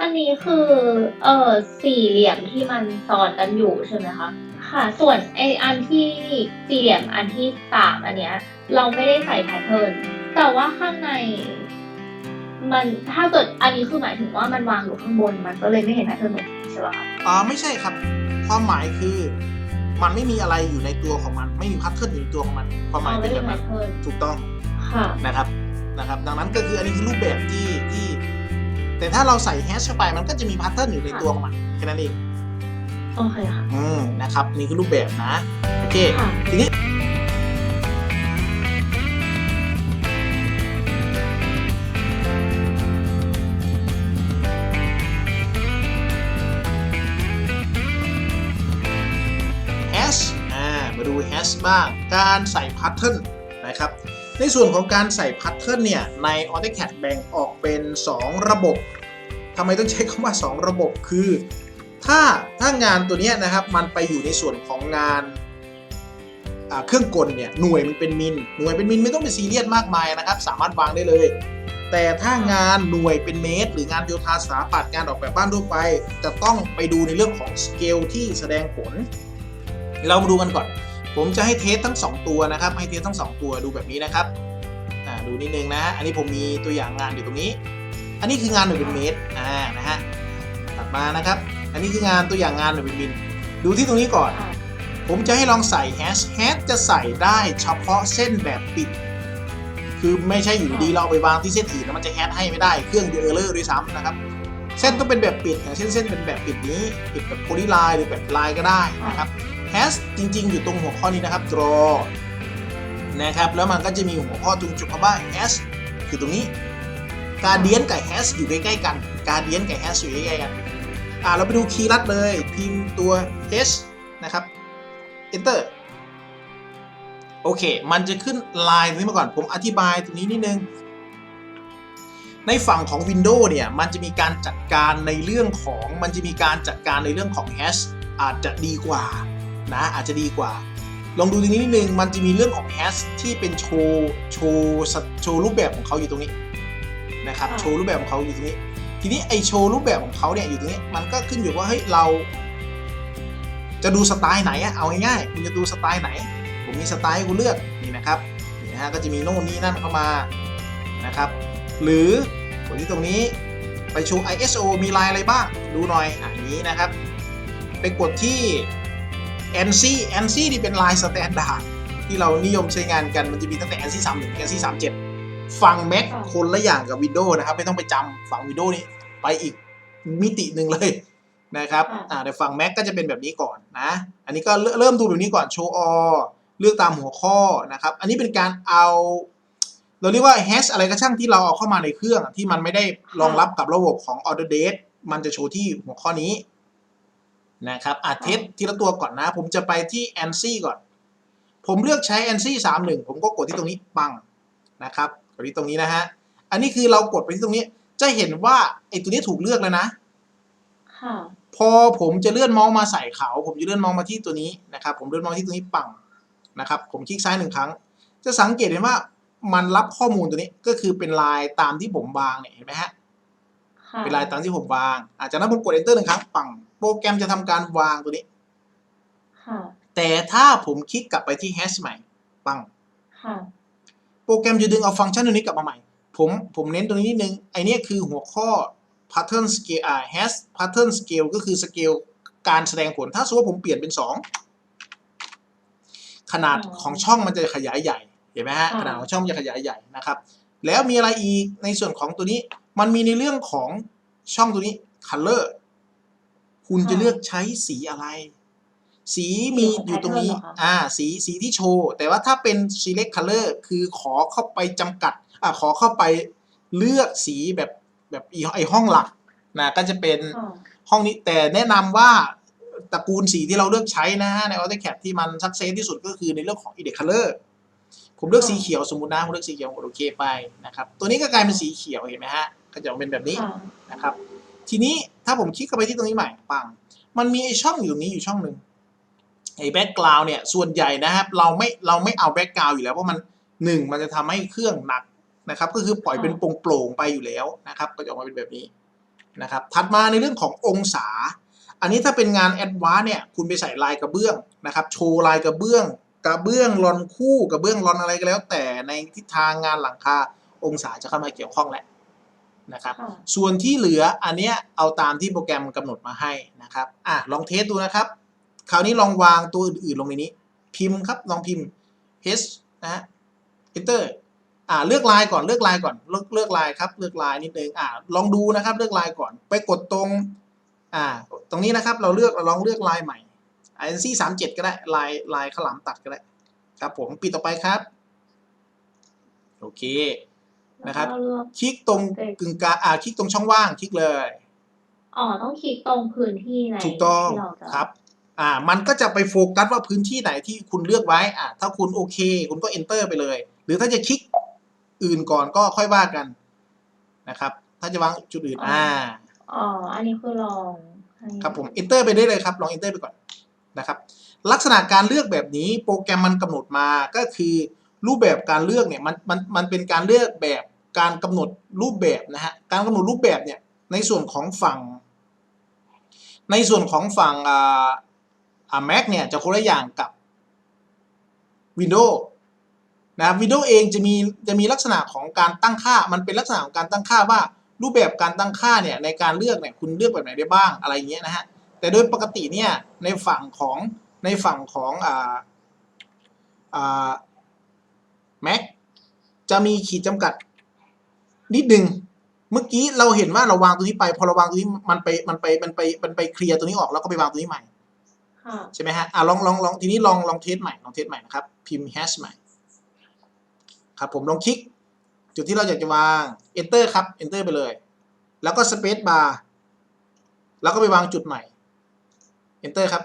อันนี้คือเออสี่เหลี่ยมที่มันซ้อนกันอยู่ใช่ไหมคะ ค่ะ ส่วนไออันที่สี่เหลี่ยมอันที่สามอันเนี้ย เราไม่ได้ใส่แพทเทิร์นแต่ว่าข้างใน มันถ้าเกิดอันนี้คือหมายถึงว่ามันวางอยู่ข้างบน มันก็เลยไม่เห็นแพทเทิร์นตรงนี้ใช่ปะคะอ่าไม่ใช่ครับ ความหมายคือ มันไม่มีอะไรอยู่ในตัวของมัน ไม่มีพัทเทิร์นอยู่ในตัวของมัน ความหมายอ๋อเป็ไม่นแบมีบแพนั้นทเทิร์นถูกต้องค่ะนะครับนะครับ ดังนั้นก็คืออันนี้คือรูปแบบที่ที่ แต่ถ้าเราใส่แฮชเข้าไปมันก็จะมีพัทเทิร์นอยู่ในตัวของมันแค่นั้นเองโอเคค่ะ อืมนะครับ นี่คือรูปแบบนะ โอเค ค่ะ ทีนี้ hash อ่า มาดู hash บ้าง การใส่ pattern นะครับ ในส่วนของการใส่ pattern เนี่ยใน AutoCAD แบ่งออกเป็น 2 ระบบทำไมต้องใช้คำว่า 2 ระบบคือ ถ้าถ้างานตัวนี้นะครับมันไปอยู่ในส่วนของงานเครื่องกลเนี่ยหน่วยมันเป็นมิลหน่วยเป็นมิลไม่ต้องไปซีเรียสมากมายนะครับ สามารถวางได้เลย แต่ถ้างานหน่วยเป็นเมตร หรืองานโยธาสถาปัตย์งานออกแบบบ้านทั่วไป จะต้องไปดูในเรื่องของสเกลที่แสดงผล เรามาดูกันก่อน ผมจะให้เทสทั้ง 2 ตัวนะครับให้เทสทั้ง 2 ตัวดูแบบนี้นะครับอ่าดูนิดนึงนะฮะอันนี้ผมมีตัวอย่างงานอยู่ตรงนี้ อันนี้คืองานหน่วยเป็นเมตรอ่านะฮะถัดมานะครับ อันนี้คืองานตัวอย่างงานหน่วยเป็นมิลดูที่ตรงนี้ก่อนค่ะผมจะให้ลองใส่แฮชแฮชจะใส่ได้เฉพาะเส้นแบบปิด คือไม่ใช่อยู่ดีๆเราเอาไปวางที่เส้นอื่นแล้วมันจะแฮชให้ไม่ได้เครื่องเดอร์เลอร์ด้วยซ้ำนะครับเส้นต้องเป็นแบบปิดอย่างเช่นเส้นเป็นแบบปิดนี้ปิดแบบโพลีไลน์หรือแบบลายก็ได้นะครับ แฮชจริง ๆ อยู่ตรงหัวข้อนี้นะครับ draw นะครับ แล้วมันก็จะมีหัวข้อตรงจุดคำว่า has คือตรงนี้การเดียนกับ has อยู่ใกล้ๆกันการเดียนกับ has อยู่ใกล้ๆกันอ่าเราไปดูคีย์ลัดเลยพิมพ์ตัว h นะครับ enter โอเค มันจะขึ้นลายตรงนี้มาก่อน ผมอธิบายตรงนี้นิดนึง ในฝั่งของ Windows เนี่ย มันจะมีการจัดการในเรื่องของ มันจะมีการจัดการในเรื่องของ hash อาจจะดีกว่า นะอาจจะดีกว่า ลองดูตรงนี้นิดนึงมันจะมีเรื่องของ hash ที่เป็นโชว์โชว์สโชว์รูปแบบของเขาอยู่ตรงนี้นะครับค่ะโชว์รูปแบบของเขาอยู่ตรงนี้ ทีนี้ไอโชว์รูปแบบของเขาเนี่ยอยู่ตรงนี้มันก็ขึ้นอยู่ว่าเฮ้ยเรา จะดูสไตล์ไหนอะเอาง่ายๆคุณจะดูสไตล์ไหน ผมมีสไตล์ให้คุณเลือกนี่นะครับนี่นะฮะก็จะมีโน่นนี่นั่นเข้ามานะครับ หรือกดที่ตรงนี้ไปโชว์ ISO มีลายอะไรบ้าง ดูหน่อยอะอย่างนี้นะครับ ไปกดที่ NC NC นี่เป็นลายสแตนดาร์ดที่เรานิยมใช้งานกันมันจะมีตั้งแต่ NC 3 1 NC 3 7ฝั่ง Mac ค่ะคนละอย่างกับ Windows นะครับ ไม่ต้องไปจำฝั่ง Windows นี่ไปอีกมิติหนึ่งเลยนะครับค่ะอ่าแต่ฝั่ง Mac ก็จะเป็นแบบนี้ก่อนนะ อันนี้ก็เริ่มเริ่มดูแบบนี้ก่อน Show all เลือกตามหัวข้อนะครับ อันนี้เป็นการเอา เราเรียกว่า hash อะไรก็ช่างที่เราเอาเข้ามาในเครื่องที่มันไม่ได้รองรับกับระบบของ Order Date มันจะโชว์ที่หัวข้อนี้ นะครับอะเทสทีละตัวก่อนนะ ผมจะไปที่ ANSI ก่อน ผมเลือกใช้ ANSI 31ผมก็กดที่ตรงนี้ปังนะครับกดที่ตรงนี้นะฮะอันนี้คือเรากดไปที่ตรงนี้ จะเห็นว่าไอ้ตัวนี้ถูกเลือกแล้วนะค่ะพอผมจะเลื่อนเมาส์มาใส่เขา ผมจะเลื่อนเมาส์มาที่ตัวนี้นะครับ ผมเลื่อนเมาส์ที่ตัวนี้ปังนะครับ ผมคลิกซ้ายหนึ่งครั้ง จะสังเกตเห็นว่ามันรับข้อมูลตัวนี้ก็คือเป็นลายตามที่ผมวางเนี่ยเห็นไหมฮะค่ะ เป็นลายตามที่ผมวาง อาจากนั้นผมกด enter หนึ่งครั้งปังโปรแกรมจะทำการวางตัวนี้ค่ะแต่ถ้าผมคลิกกลับไปที่ hash ใหม่ปังค่ะโปรแกรมจะดึงเอาฟังก์ชันตัวนี้กลับมาใหม่ ผมผมเน้นตรงนี้นิดนึงไอเนี้ยคือหัวข้อ pattern scale อ่า hash pattern scale ก็คือสเกลการแสดงผลถ้าสมมติว่าผมเปลี่ยนเป็น 2 ขนาดอ๋อของช่องมันจะขยายใหญ่เห็นไหมฮะค่ะขนาดของช่องมันจะขยายใหญ่นะครับ แล้วมีอะไรอีกในส่วนของตัวนี้ มันมีในเรื่องของช่องตัวนี้ color คุณจะเลือกใช้สีอะไร สีมีอยู่ตรงนี้ อ่า สีสีที่โชว์ แต่ว่าถ้าเป็น select color คือขอเข้าไปจำกัด อ่าขอเข้าไปเลือกสีแบบแบบอีไอห้องหลักนะก็จะเป็นค่ะห้องนี้แต่แนะนำว่าตระกูลสีที่เราเลือกใช้นะฮะใน AutoCAD ที่มันสักเซสที่สุดก็คือในเรื่องของ Edit Color ผมเลือกสีเขียวสมมุตินะผมเลือกสีเขียวกดโอเคไปนะครับ ตัวนี้ก็กลายเป็นสีเขียวเห็นไหมฮะ ก็จะออกเป็นแบบนี้ค่ะนะครับ ทีนี้ถ้าผมคลิกเข้าไปที่ตรงนี้ใหม่ปัง มันมีไอช่องอยู่ตรงนี้อยู่ช่องหนึ่งไอแบ็กกราวเนี่ยส่วนใหญ่นะครับเราไม่เราไม่เอาแบ็กกราวอยู่แล้วเพราะมันหนึ่งมันจะทำให้เครื่องหนักนะครับ ก็คือปล่อยเป็นโปร่งๆไปอยู่แล้วนะครับ ก็จะออกมาเป็นแบบนี้นะครับถัดมาในเรื่องขององศา อันนี้ถ้าเป็นงานแอดวานเนี่ยคุณไปใส่ลายกระเบื้องนะครับ โชว์ลายกระเบื้อง กระเบื้องรอนคู่กระเบื้องรอนอะไรก็แล้ว แต่ในทิศทางงานหลังคาองศาจะเข้ามาเกี่ยวข้องแหละ นะครับค่ะส่วนที่เหลืออันเนี้ยเอาตามที่โปรแกรมกำหนดมาให้นะครับอะลองเทสดูนะครับ คราวนี้ลองวางตัวอื่นๆลงในนี้ พิมพ์ครับลองพิมพ์ h นะฮะ enter อ่าเลือกลายก่อนเลือกลายก่อนเลือกเลือกลายครับ เลือกลายนิดนึงอ่าลองดูนะครับ เลือกลายก่อน ไปกดตรงอ่าตรงนี้นะครับ เราเลือกเราลองเลือกลายใหม่ INC สามเจ็ดก็ได้ลายลายขาวหลามตัดก็ได้ ครับผมปิดต่อไปครับ โอเค นะครับแล้วก็เลือกคลิกตรงกึ่งกลางอ่าคลิกตรงช่องว่างคลิกเลย อ๋อต้องคลิกตรงพื้นที่ในถูกต้องที่เราจะครับ อ่า มันก็จะไปโฟกัสว่าพื้นที่ไหนที่คุณเลือกไว้ อ่าถ้าคุณโอเค คุณก็ enter ไปเลย หรือถ้าจะคลิกอื่นก่อนก็ค่อยว่ากันนะครับ ถ้าจะวางจุดอื่นอ่าอ๋ออันนี้คือลองให้ครับผม enter ไปได้เลยครับ ลอง enter ไปก่อนนะครับ ลักษณะการเลือกแบบนี้โปรแกรมมันกำหนดมาก็คือรูปแบบการเลือกเนี่ยมันมันมันเป็นการเลือกแบบ การกำหนดรูปแบบนะฮะการกำหนดรูปแบบเนี่ยในส่วนของฝั่ง ในส่วนของฝั่งอ่าอ่า Mac เนี่ยจะคนละอย่างกับ Windows นะครับ Windows เองจะมีจะมีลักษณะของการตั้งค่า มันเป็นลักษณะของการตั้งค่าว่ารูปแบบการตั้งค่าเนี่ยในการเลือกเนี่ยคุณเลือกแบบไหนได้บ้างอะไรเงี้ยนะฮะแต่โดยปกติเนี่ยในฝั่งของในฝั่งของอ่าอ่า Mac จะมีขีดจำกัด นิดนึงเมื่อกี้เราเห็นว่าเราวางตัวนี้ไป พอเราวางตัวนี้มันไปมันไปมันไปมันไปเคลียร์ตัวนี้ออกแล้วก็ไปวางตัวนี้ใหม่ค่ะใช่ไหมฮะอะลองลองลองทีนี้ลองลองเทสใหม่ลองเทสใหม่นะครับ พิมพ์ hash ใหม่ครับผมลองคลิก จุดที่เราอยากจะวาง enter ครับ enter ไปเลย แล้วก็ space bar แล้วก็ไปวางจุดใหม่ enter ครับ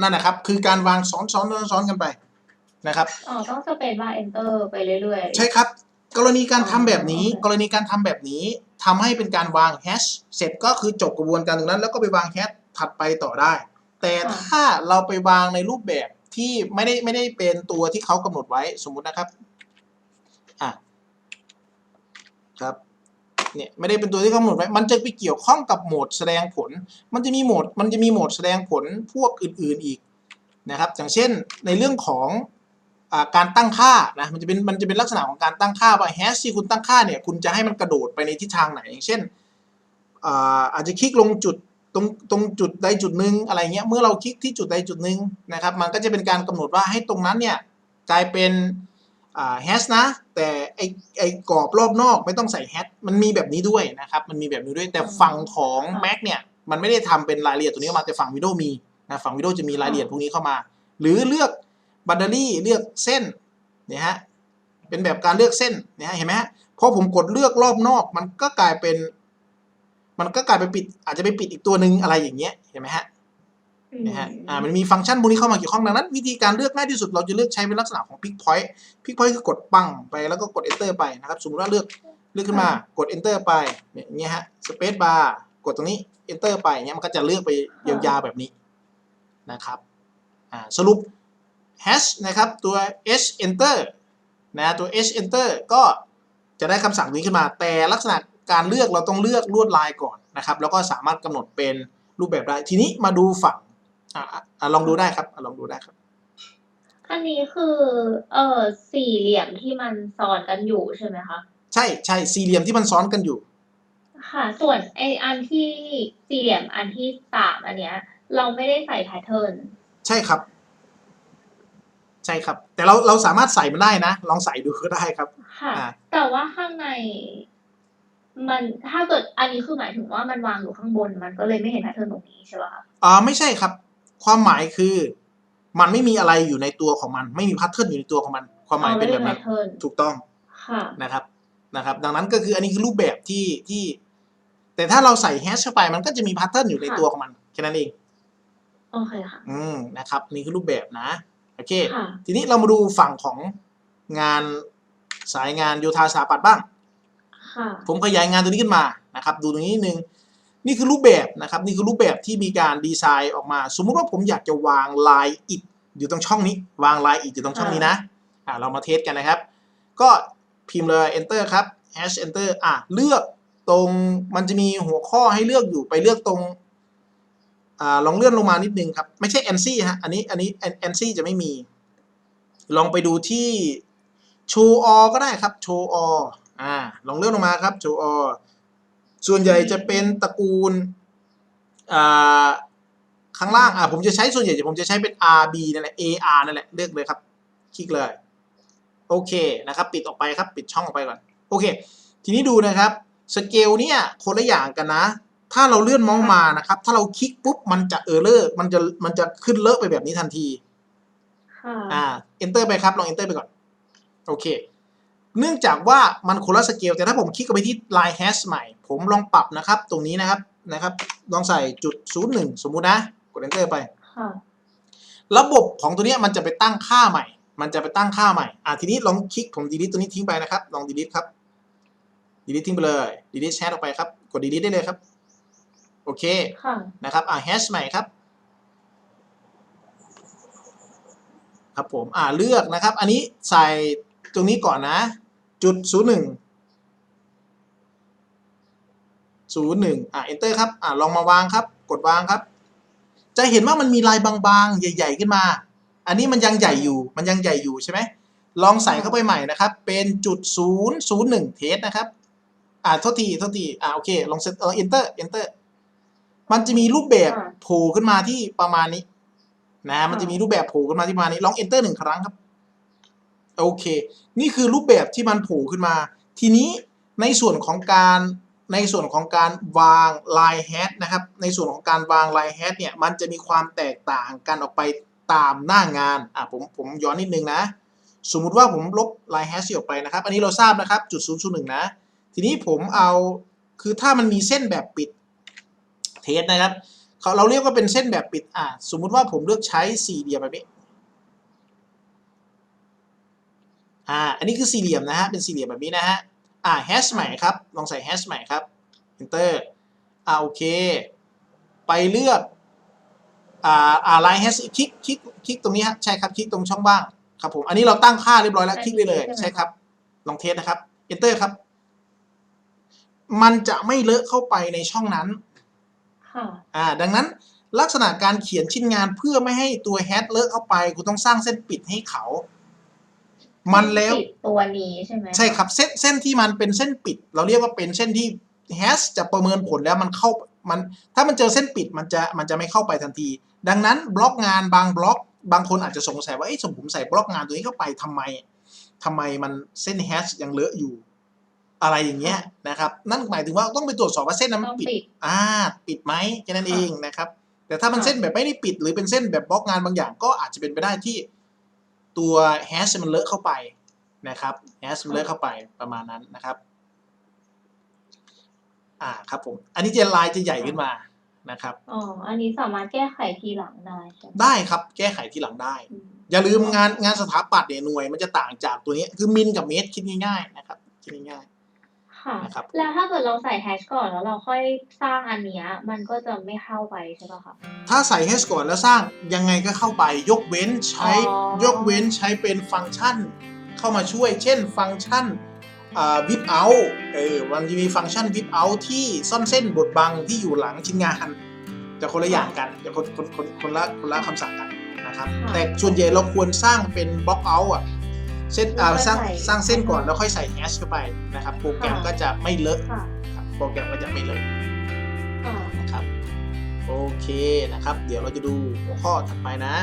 นั่นนะครับ คือการวางซ้อนซ้อนซ้อนซ้อนกันไปนะครับอ๋อต้องสเปซบาร์ enter ไปเรื่อยๆ ใช่ครับ กรณีการทำแบบนี้อ๋อโอเคกรณีการทำแบบนี้ทำให้เป็นการวางแฮชเสร็จก็คือจบกระบวนการตรงนั้น แล้วก็ไปวางแฮชถัดไปต่อได้ แต่ถ้าเราไปวางในรูปแบบที่ไม่ได้ไม่ได้เป็นตัวที่เขากำหนดไว้สมมุตินะครับอะครับเนี่ยไม่ได้เป็นตัวที่เขากำหนดไว้ มันจะไปเกี่ยวข้องกับโหมดแสดงผล มันจะมีโหมด มันจะมีโหมดแสดงผลพวกอื่นๆอีกนะครับ อย่างเช่นในเรื่องของอา การตั้งค่านะมันจะเป็นมันจะเป็นลักษณะของการตั้งค่าว่าแฮชที่คุณตั้งค่าเนี่ยคุณจะให้มันกระโดดไปในทิศทางไหน อย่างเช่นอ่าอาจจะคลิกลงจุดตรงตรงจุดใดจุดหนึ่งอะไรเงี้ยเมื่อเราคลิกที่จุดใดจุดหนึ่งนะครับมันก็จะเป็นการกำหนดว่าให้ตรงนั้นเนี่ยกลายเป็นอ่าแฮชนะ แต่ไอไอกรอบรอบนอกไม่ต้องใส่แฮชมันมีแบบนี้ด้วยนะครับมันมีแบบนี้ด้วยแต่ฝั่งของ Mac เนี่ยมันไม่ได้ทำเป็นรายละเอียดตัวนี้เข้ามาแต่ฝั่ง Windows มีนะฝั่ง Windows จะมีรายละเอียดพวกนี้เข้ามา หรือเลือก บัตเตอรี่เลือกเส้นเนี่ยฮะเป็นแบบการเลือกเส้นเนี่ยฮะเห็นไหมฮะพอผมกดเลือกรอบนอกมันก็กลายเป็น มันก็กลายไปปิด อาจจะไปปิดอีกตัวหนึ่งอะไรอย่างเงี้ยเห็นไหมฮะอืมนะฮะอ่ามันมีฟังก์ชันพวกนี้เข้ามาเกี่ยวข้องดังนั้น วิธีการเลือกง่ายที่สุดเราจะเลือกใช้เป็นลักษณะของ pick point pick point คือกดปังไปแล้วก็กด enter ไปนะครับสมมติว่าเลือกเลือกขึ้นมากด enter ไปเนี่ยอย่างเงี้ยฮะ space bar กดตรงนี้ enter ไปอย่างเงี้ยมันก็จะเลือกไปยาวๆแบบนี้นะครับอ่าสรุป hash นะครับตัว h enter นะตัว h enter ก็จะได้คำสั่งนี้ขึ้นมา แต่ลักษณะการเลือกเราต้องเลือกลวดลายก่อนนะครับ แล้วก็สามารถกำหนดเป็นรูปแบบได้ ทีนี้มาดูฝั่งอะอะอะลองดูได้ครับอะลองดูได้ครับ อันนี้คือเออสี่เหลี่ยมที่มันซ้อนกันอยู่ใช่ไหมคะใช่ใช่สี่เหลี่ยมที่มันซ้อนกันอยู่ ค่ะ ส่วนไออันที่สี่เหลี่ยมอันที่สามอันเนี้ย เราไม่ได้ใส่แพทเทิร์นใช่ครับ ใช่ครับ แต่เราเราสามารถใส่มันได้นะ ลองใส่ดูก็ได้ครับ ค่ะ อ่า แต่ว่าข้างใน มันถ้าเกิดอันนี้คือหมายถึงว่ามันวางอยู่ข้างบน มันก็เลยไม่เห็นแพทเทิร์นตรงนี้ใช่ป่ะคะอ่าไม่ใช่ครับ ความหมายคือ มันไม่มีอะไรอยู่ในตัวของมัน ไม่มีพัทเทิร์นอยู่ในตัวของมัน ความหมายเป็นแบบนั้นแพทเทิร์นถูกต้อง ค่ะ นะครับนะครับ ดังนั้นก็คืออันนี้คือรูปแบบที่ที่ แต่ถ้าเราใส่แฮชเข้าไปมันก็จะมีพัทเทิร์นอยู่ในค่ะ ตัวของมันแค่นั้นเอง โอเคค่ะ อืมนะครับ นี่คือรูปแบบนะ โอเคค่ะทีนี้เรามาดูฝั่งของงานสายงานโยธาสถาปัตย์บ้างค่ะผมขยายงานตัวนี้ขึ้นมานะครับ ดูตรงนี้นิดนึง นี่คือรูปแบบนะครับ นี่คือรูปแบบที่มีการดีไซน์ออกมา สมมุติว่าผมอยากจะวางลายอิฐอยู่ตรงช่องนี้ วางลายอิฐอยู่ตรงช่องนี้นะอ่าเรามาเทสกันนะครับ ก็พิมพ์เลย enter ครับ hash enter อะเลือกตรงมันจะมีหัวข้อให้เลือกอยู่ไปเลือกตรง อ่าลองเลื่อนลงมานิดนึงครับ ไม่ใช่ NC ฮะ อันนี้ อันนี้ NC จะไม่มี ลองไปดูที่ show all ก็ได้ครับ show all อ่า ลองเลื่อนลงมาครับ show all ส่วนใหญ่จะเป็นตระกูลอ่าข้างล่าง อ่าผมจะใช้ส่วนใหญ่ผมจะใช้เป็น RB นั่นแหละ AR นั่นแหละ เลือกเลยครับ คลิกเลย โอเคนะครับ ปิดออกไปครับ ปิดช่องออกไปก่อน โอเค ทีนี้ดูนะครับ สเกลเนี่ยคนละอย่างกันนะ ถ้าเราเลื่อนเมาส์มานะครับ ถ้าเราคลิกปุ๊บมันจะเออร์เลอร์มันจะมันจะขึ้นเลอะไปแบบนี้ทันทีค่ะอ่า enter ไปครับ ลอง enter ไปก่อน โอเค เนื่องจากว่ามันคนละสเกลแต่ถ้าผมคลิกไปที่ line hash ใหม่ ผมลองปรับนะครับ ตรงนี้นะครับนะครับ ลองใส่จุดศูนย์หนึ่งสมมุตินะ กด enter ไปค่ะระบบของตัวเนี้ยมันจะไปตั้งค่าใหม่ มันจะไปตั้งค่าใหม่ อะทีนี้ลองคลิกผม delete ตัวนี้ทิ้งไปนะครับ ลอง delete ครับ delete ทิ้งไปเลย delete hash ออกไปครับ กด delete ได้เลยครับ โอเค ค่ะ นะครับ อ่า hash ใหม่ครับ ครับผม อ่าเลือกนะครับ อันนี้ใส่ตรงนี้ก่อนนะ จุดศูนย์หนึ่งศูนย์หนึ่งอ่า enter ครับ อ่าลองมาวางครับ กดวางครับ จะเห็นว่ามันมีลายบางๆ ใหญ่ ๆ ขึ้นมา อันนี้มันยังใหญ่อยู่ มันยังใหญ่อยู่ใช่ไหม ลองใส่เข้าไปใหม่นะครับ เป็นจุดศูนย์ศูนย์หนึ่งเทสนะครับ อ่าโทษทีโทษทีอ่าโอเค ลองเซตเออ enter enter มันจะมีรูปแบบค่ะโผล่ขึ้นมาที่ประมาณนี้ นะ มันค่ะจะมีรูปแบบโผล่ขึ้นมาที่ประมาณนี้ลอง enter หนึ่งครั้งครับ โอเค นี่คือรูปแบบที่มันโผล่ขึ้นมา ทีนี้ในส่วนของการในส่วนของการวาง line hash นะครับ ในส่วนของการวาง line hash เนี่ย มันจะมีความแตกต่างกันออกไปตามหน้างาน อะผมผมย้อนนิดนึงนะ สมมุติว่าผมลบ line hash ออกไปนะครับ อันนี้เราทราบนะครับ จุด0 0 1นะ ทีนี้ผมเอา คือถ้ามันมีเส้นแบบปิด เทสนะครับเขาเราเรียกว่าเป็นเส้นแบบปิดอะสมมุติว่าผมเลือกใช้สี่เหลี่ยมแบบนี้อ่าอันนี้คือสี่เหลี่ยมนะฮะเป็นสี่เหลี่ยมแบบนี้นะฮะอ่า hash ใหม่ครับลองใส่ hash ใหม่ครับ enter อ่าโอเค ไปเลือกอ่าอ่า line hash คลิกคลิกคลิกตรงนี้ฮะใช่ครับคลิกตรงช่องว่างครับผมอันนี้เราตั้งค่าเรียบร้อยแล้วคลิกได้เลยใช่ครับลองเทสนะครับ enter ครับ มันจะไม่เลอะเข้าไปในช่องนั้นค่ะ อ่าดังนั้นลักษณะการเขียนชิ้นงานเพื่อไม่ให้ตัวแฮชเลอะเข้าไปคุณต้องสร้างเส้นปิดให้เขา มันแล้วติดตัวนี้ใช่ไหมใช่ครับเส้นเส้นที่มันเป็นเส้นปิด เราเรียกว่าเป็นเส้นที่แฮชจะประเมินผลแล้วมันเข้ามันถ้ามันเจอเส้นปิดมันจะมันจะไม่เข้าไปทันที ดังนั้นบล็อกงานบางบล็อกบางคนอาจจะสงสัยว่าเอ้ยสมผมใส่บล็อกงานตัวนี้เข้าไปทำไมทำไมมันเส้นแฮชยังเลอะอยู่ อะไรอย่างเงี้ยนะครับ นั่นหมายถึงว่าต้องไปตรวจสอบว่าเส้นนั้นมัต้นองปิด ปิด อ่าปิดไหมแค่นั้นเองนะครับ แต่ถ้ามันค่ะ เส้นแบบไม่ได้ปิดหรือเป็นเส้นแบบบล็อกงานบางอย่าง ก็อาจจะเป็นไปได้ที่ตัวแฮชมันเลอะเข้าไปนะครับแฮชมันเลอะเข้าไปประมาณนั้นนะครับ อ่าครับผม อันนี้จะลายจะใหญ่ขึ้นมานะครับ อ๋อ อันนี้สามารถแก้ไขทีหลังได้ใช่ไหมได้ครับแก้ไขทีหลังได้ อืมอย่าลืมงานงานสถาปัตย์เนี่ยหน่วยมันจะต่างจากตัวนี้คือมิลกับเมตรคิดง่ายๆนะครับคิดง่าย ค่ะ นะครับ แล้วถ้าเกิดเราใส่แฮชก่อนแล้วเราค่อยสร้างอันเนี้ยมันก็จะไม่เข้าไปใช่ป่ะคะๆถ้าใส่แฮชก่อนแล้วสร้างยังไงก็เข้าไปยกเว้นใช้อ๋อ ยกเว้นใช้เป็นฟังก์ชัน เข้ามาช่วย เช่นฟังก์ชันวิบเอาเออมันจะมีฟังก์ชันวิบเอาที่ซ่อนเส้นบทบังที่อยู่หลังชิ้นงานจะคนละอย่างกันจะคนคนคนคนละคนละคำสั่งกันนะครับ ค่ะ แต่ส่วนใหญ่เราควรสร้างเป็นบล็อกเอาอะ เส้นอ่าแล้วค่อยสร้างใส่สร้างเส้นก่อนแล้วค่อยใส่แฮชเข้าไปนะครับ โปรแกรมค่ะก็จะไม่เลอะค่ะครับโปรแกรมก็จะไม่เลอะค่ะนะครับ โอเคนะครับ เดี๋ยวเราจะดูหัวข้อถัดไปนะ